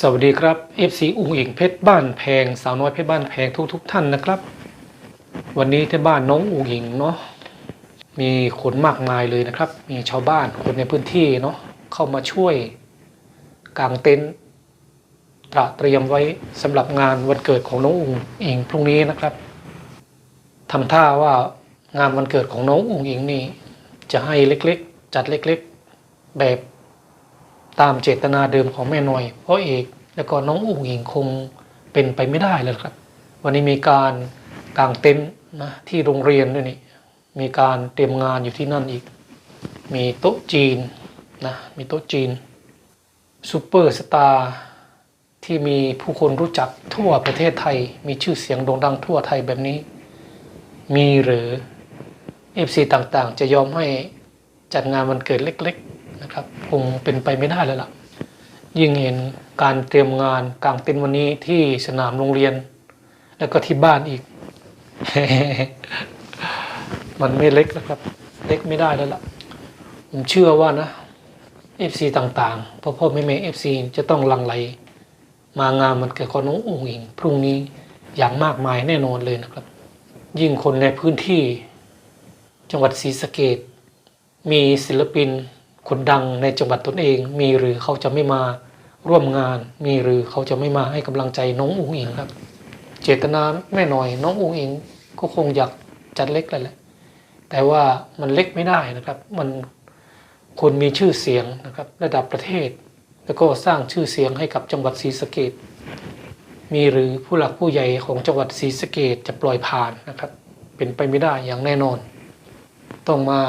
สวัสดีครับ FC อุ้งอิงเพชรบ้านแพงสาวน้อยเพชรบ้านแพงทุกทุกท่านนะครับ วันนี้ที่บ้านน้องอุ้งอิงเนาะมีคนมากมายเลยนะครับ มีชาวบ้านคนในพื้นที่เนาะเข้ามาช่วยกางเต็นท์ตระเตรียมไว้สำหรับงานวันเกิดของน้องอุ้งอิงพรุ่งนี้นะครับทำท่าว่างานวันเกิดของน้องอุ้งอิงนี่จะให้เล็กๆ จัดเล็ก ๆ แบบ ตามเจตนาเดิมของแม่หน่อยพ่อเอกแล้วก็น้องอุ๋งอิงคงเป็นไปไม่ได้แล้วครับ วันนี้มีการกางเต็นท์นะที่โรงเรียนด้วยนี่มีการเตรียมงานอยู่ที่นั่นอีก มีโต๊ะจีนนะมีโต๊ะจีนซูเปอร์สตาร์ที่มีผู้คนรู้จักทั่วประเทศไทย มีชื่อเสียงโด่งดังทั่วไทยแบบนี้ มีหรือ FC ต่างๆ จะยอมให้จัดงานวันเกิดเล็ก ๆนะครับ คงเป็นไปไม่ได้แล้วล่ะ ยิ่งเห็นการเตรียมงานกลางเต็นวันนี้ที่สนามโรงเรียน แล้วก็ที่บ้านอีก มันไม่เล็กนะครับ เล็กไม่ได้แล้วล่ะ ผมเชื่อว่านะ FC ต่างๆพ่อพ่อแม่แม่ FC จะต้องลังไหล มางานมันเกิดของน้องอุ๋งอิง พรุ่งนี้อย่างมากมายแน่นอนเลยนะครับ ยิ่งคนในพื้นที่ จังหวัดศรีสะเกดมีศิลปิน คนดังในจังหวัดตนเอง มีหรือเขาจะไม่มาร่วมงาน มีหรือเขาจะไม่มาให้กำลังใจน้องอุ๋งอิงครับ เจตนาแม่หน่อยน้องอุ๋งอิงก็คงอยากจัดเล็กเลยแหละแต่ว่ามันเล็กไม่ได้นะครับ มันคนมีชื่อเสียงนะครับระดับประเทศ แล้วก็สร้างชื่อเสียงให้กับจังหวัดศรีสะเกดมีหรือผู้หลักผู้ใหญ่ของจังหวัดศรีสะเกดจะปล่อยผ่านนะครับ เป็นไปไม่ได้อย่างแน่นอน ต้องมา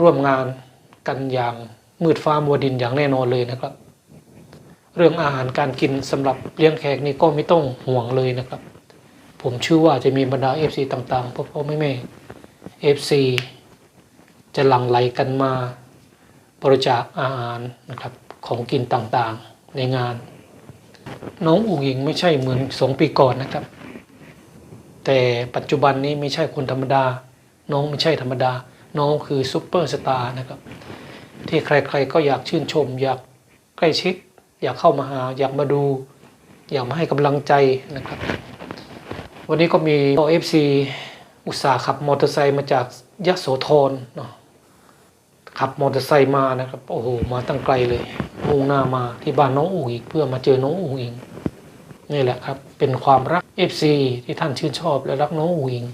ร่วมงานกันอย่าง มืดฟ้ามัวดินอย่างแน่นอนเลยนะครับ เรื่องอาหารการกินสำหรับเลี้ยงแขกนี่ก็ไม่ต้องห่วงเลยนะครับ ผมเชื่อว่าจะมีบรรดา FC ต่างๆพ่อพ่อแม่แม่ FC จะหลั่งไหลกันมาบริจาคอาหารนะครับของกินต่างๆในงาน น้องอุ๋งอิงไม่ใช่เหมือนสองปีก่อนนะครับ แต่ปัจจุบันนี้ไม่ใช่คนธรรมดา น้องไม่ใช่ธรรมดา น้องคือซุปเปอร์สตาร์นะครับ ที่ใครๆก็อยากชื่นชม อยากใกล้ชิด อยากเข้ามาหา อยากมาดู อยากมาให้กำลังใจนะครับ วันนี้ก็มีเอฟซีอุตสาห์ขับมอเตอร์ไซค์มาจากยะโสธรเนาะขับมอเตอร์ไซค์มานะครับ โอ้โห มาตั้งไกลเลยมุ่งหน้ามาที่บ้านน้องอุ๋งอิงเพื่อมาเจอน้องอุ๋งอิงนี่แหละครับ เป็นความรัก FC ที่ท่านชื่นชอบและรักน้องอุ๋งอิง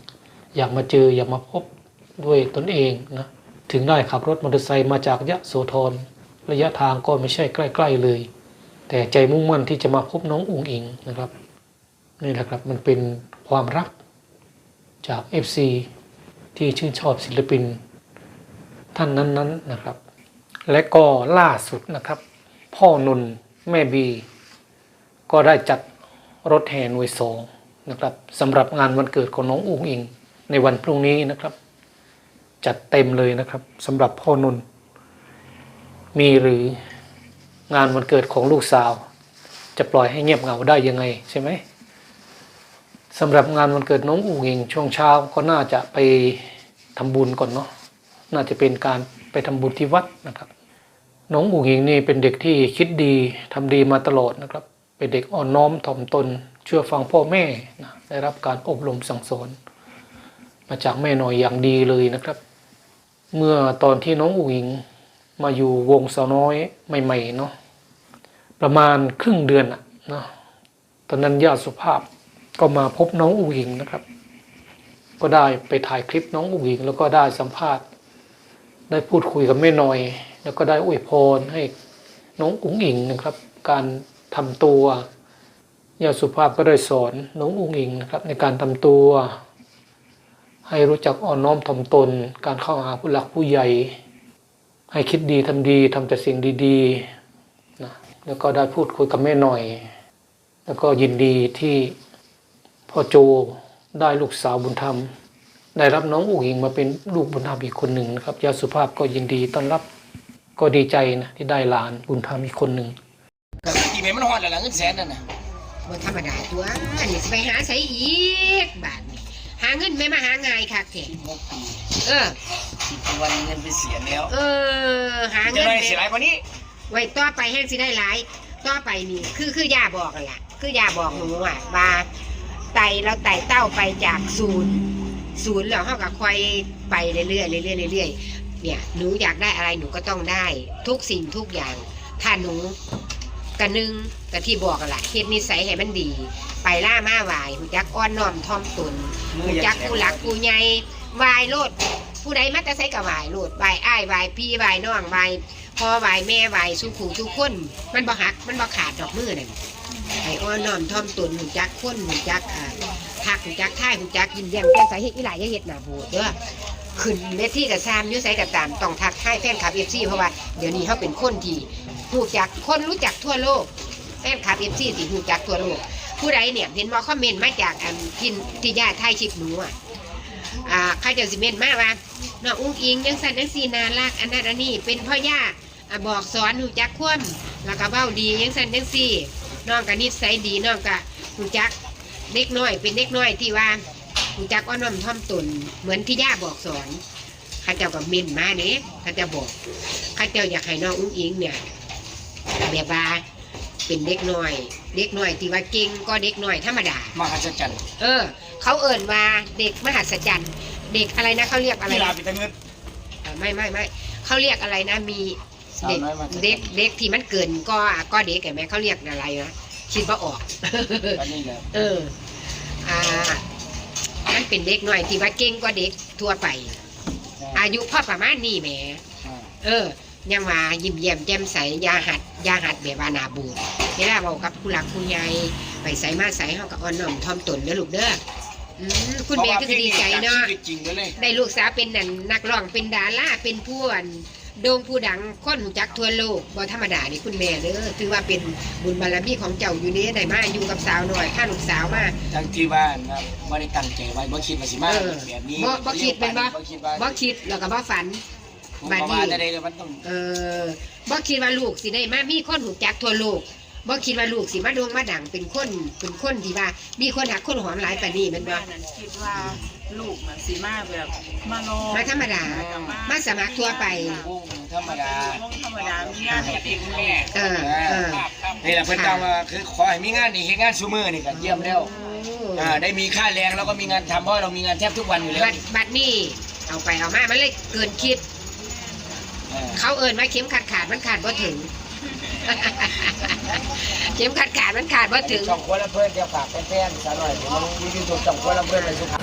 อยากมาเจออยากมาพบด้วยตนเองนะ ถึงได้ขับรถมอเตอร์ไซค์มาจากยะโสธรระยะทางก็ไม่ใช่ใกล้ ๆเลย แต่ใจมุ่งมั่นที่จะมาพบน้องอุ๋งอิงนะครับนี่แหละครับมันเป็นความรักจาก FC ที่ชื่นชอบศิลปิน ท่านนั้นๆนะครับ และก็ล่าสุดนะครับ พ่อนนแม่บี ก็ได้จัดรถแห่หน่วยสองนะครับสำหรับงานวันเกิดของน้องอุ๋งอิง ในวันพรุ่งนี้นะครับ จัดเต็มเลยนะครับสำหรับพ่อนนมีหรืองานวันเกิดของลูกสาว จะปล่อยให้เงียบเหงาได้ยังไงใช่ไหมสำหรับงานวันเกิดน้องอุ๋งอิงช่วงเช้าก็น่าจะไปทำบุญก่อนเนาะน่าจะเป็นการไปทำบุญที่วัดนะครับ น้องอุ๋งอิงนี่เป็นเด็กที่คิดดีทำดีมาตลอดนะครับ เป็นเด็กอ่อนน้อมถ่อมตน เชื่อฟังพ่อแม่นะได้รับการอบรมสั่งสอนมาจากแม่หน่อยอย่างดีเลยนะครับ เมื่อตอนที่น้องอุ๋งอิงมาอยู่วงสาวน้อยใหม่ๆเนาะประมาณครึ่งเดือนอะเนาะตอนนั้นญาติสุภาพก็มาพบน้องอุ๋งอิงนะครับ ก็ได้ไปถ่ายคลิปน้องอุ๋งอิงแล้วก็ได้สัมภาษณ์ ได้พูดคุยกับแม่หน่อย แล้วก็ได้อวยพรให้น้องอุ๋งอิงนะครับ การทำตัวญาติสุภาพก็ได้สอนน้องอุ๋งอิงนะครับ ในการทำตัว ให้รู้จักอ่อนน้อมถ่อมตน การเข้าหาผู้หลักผู้ใหญ่ ให้คิดดีทำดีทำแต่สิ่งดีๆนะแล้วก็ได้พูดคุยกับแม่หน่อย แล้วก็ยินดีที่พ่อโจได้ลูกสาวบุญธรรม ได้รับน้องอุ๋งอิงมาเป็นลูกบุญธรรมอีกคนหนึ่งนะครับยาสุภาพก็ยินดีต้อนรับก็ดีใจนะที่ได้หลานบุญธรรมอีกคนหนึ่งกี่เมตรมันฮอดแล้วล่ะเงินแสนนั่นน่ะบ่ธรรมดาตัวอันนี้สิไปหาใช้อีกบาทนี้ หาเงินไม่มาหาง่ายคักแท้หกปีเออ สิบวันเงินไปเสียแล้วเออ หาจะเงินได้แม่เสียหลายกว่านี้ไว้ต่อไปแห้งสิได้หลายต่อไปนี่คือคือยาบอกกันแหละคือยาบอกหนูอะว่าไตเราไตเต้าไปจากศูนย์ศูนย์แล้วเขาก็ค่อยไปเรื่อยๆเรื่อยๆเรื่อยๆเนี่ยหนูอยากได้อะไรหนูก็ต้องได้ ทุกสิ่งทุกอย่างถ้าหนู กระนึงกะที่บอกกันแหละเฮ็ดนิสัยให้มันดี ไปล่ามาไหวายหูจักอ้อนน้อมถ่อมตนหูจักผู้หลักผู้ใหญ่ไหวายโลด ผู้ใดมาแต่ใส่กับไหวายโลดไหวายอ้ายไหวายพี่ไหวายน้องไหวายพ่อไหวายแม่ไหวายสุขูทุกคน มันบ่หักมันบ่ขาดดอกมือนั่นให้อ้อนน้อมถ่อมตนหูจักคนหูจักอ่าทักหูจักท่ายหูจักยิ้มแย้มแจ่มใสเฮ็ดอีหลายอย่าเฮ็ดหน้าโบดเด้อ ขึ้นเวทีกับซามยุ่ใส่กับตามต้องทักทายแฟนคลับ FC เพราะว่าเดี๋ยวนี้เขาเป็นคนที่รู้จักคนรู้จักทั่วโลกแฟนคลับ FC สิรู้จักทั่วโลก ผู้ใดเนี่ยเห็นว่าคอมเมนต์มาจากอันทินที่ญาติไทยชิปหนูอะอ่าใครจะสิเมนต์มากว่าน้องอุ้งอิงยังสั่นยังสีนารักอันนั้นอันนี้เป็นพ่อย่าบอกสอนหูจักคว่ำแล้วก็เบ้าดียังสั่นยังสี่น้องก็นิสัยดีน้องก็หูจักเด็กน้อยเป็นเด็กน้อยที่ว่า หูจักอ้อนน้อมถ่อมตน เหมือนที่ย่าบอกสอนข้าเจ้าก็เมนต์มาเนี่ยข้าเจ้าบอกข้าเจ้าอยากให้น้องอุ้งอิงเนี่ยแบบว่าเป็นเด็กน้อย เด็กน้อยที่ว่าเก่งก็เด็กน้อยธรรมดามหัศจรรย์เออ เขาเอิ่นว่าเด็กมหัศจรรย์เด็กอะไรนะเขาเรียกอะไรกีฬานะปิดตะเงินเอ่อไม่ไม่ไม่เขาเรียกอะไรนะมีสาวเด็กน้อยมหัศจรรย์เด็กเด็กที่มันเกินก็ก็เด็กเห็นไหมเขาเรียกอะไรนะคิดว่าออกอันนี้แหละเออ อ่า มันเป็นเด็กหน่อยที่ว่าเก่งกว่าเด็กทั่วไป อายุพ่อประมาณนี้แหมอ่าเออ ยังว่ายิ้มแย้มแจ่มใสอยาหัดอยาหัดแบบว่าหนาบูดเวลาบอกกับผู้หลักผู้ใหญ่ไปใส่มาใส่เฮากับอ่อนน้อมถ่อมตนเด้อลูกเด้ออืมคุณแม่ก็ดีใจเนาะชีวิตจริงเลย ได้ลูกสาวเป็นนั่นนักร้องเป็นดาราเป็นผู้อัน โด่งผู้ดังคนหูจักทั่วโลกบ่ธรรมดานี่คุณแม่เด้อถือว่าเป็นบุญบารมีของเจ้าอยู่นี้ได้มาอยู่กับสาวหน่อยพาลูกสาวมา ทั้งที่ว่านะไม่ได้ตั้งใจไว้บ่คิดว่าสิมาเออแบบนี้บ่บ่คิดเป็นบ่ บ่คิดว่าบ่คิดแล้วก็บ่ฝัน ผมบัดก็นี้ว่าจะได้เลยมันต้อง เออบ่คิดว่าลูกสิได้มามีคนหูจักทั่วโลก บ่คิดว่าลูกสิมาโด่งมาดังเป็นคนเป็นคนที่ว่า มีคนหักคนหอมหลายปานนี้แมันบ่ แม่นั้นคิดว่าลูกมันสิมาแบบมาลองมาธรรมดามาสมัครทั่วไป วงธรรมดา วงธรรมดามีงานให้เด็กแม่เออเออนี่แหละเพิ่นต้องว่าคือขอให้มีงานนี่เฮ็ดงานซุมื้อนี่ก็เยี่ยมแล้วอ่าได้มีค่าแรงแล้วก็มีงานทำเพราะเรามีงานแทบทุกวันอยู่แล้วบัดบัดนี้เอาไปเอามามันเลยเกินคิด อ่าเขาเอินว่าเข็มขัดขาดมันขาดบ่ถึง เข็มขัดขาดมันขาดว่าถึง ช่องครัวละเพื่อนจะฝากแฟนๆซะหน่อยเดี๋ยวมันมียูทูบช่องครัวละเพื่อนเลยสุข